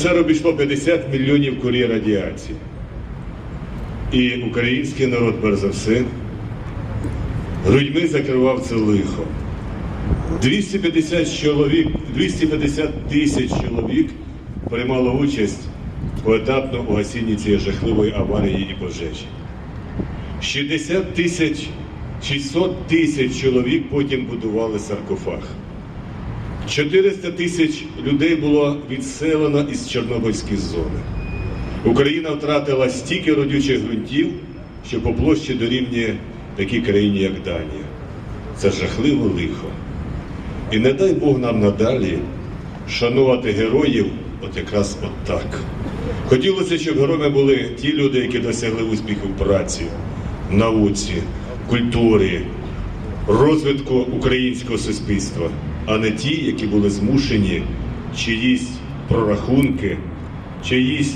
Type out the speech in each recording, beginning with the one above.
Це обійшло 50 мільйонів курі радіації. І український народ, перш за все, грудьми закривав це лихо. 250 чоловік, 250 тисяч чоловік приймало участь поетапно у гасінні цієї жахливої аварії і пожежі. 60 тисяч, 600 тисяч чоловік потім будували саркофаг. 400 тисяч людей було відселено із Чорнобильської зони. Україна втратила стільки родючих ґрунтів, що по площі дорівнює такій країні, як Данія. Це жахливо лихо. І не дай Бог нам надалі шанувати героїв от якраз от так. Хотілося, щоб героями були ті люди, які досягли успіху в праці, в науці, культурі, розвитку українського суспільства, а не ті, які були змушені чиїсь прорахунки, чиїсь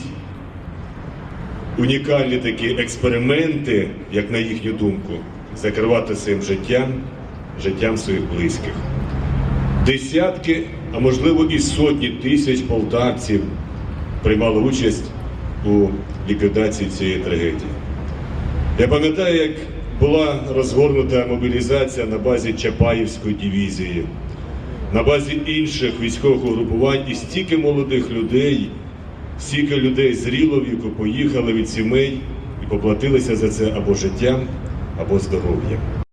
унікальні такі експерименти, як на їхню думку, закривати своїм життям, життям своїх близьких. Десятки, а можливо і сотні тисяч полтавців приймали участь у ліквідації цієї трагедії. Я пам'ятаю, як була розгорнута мобілізація на базі Чапаївської дивізії, на базі інших військових угрупувань, і стільки молодих людей, стільки людей зрілого віку поїхали від сімей і поплатилися за це або життям, або здоров'ям.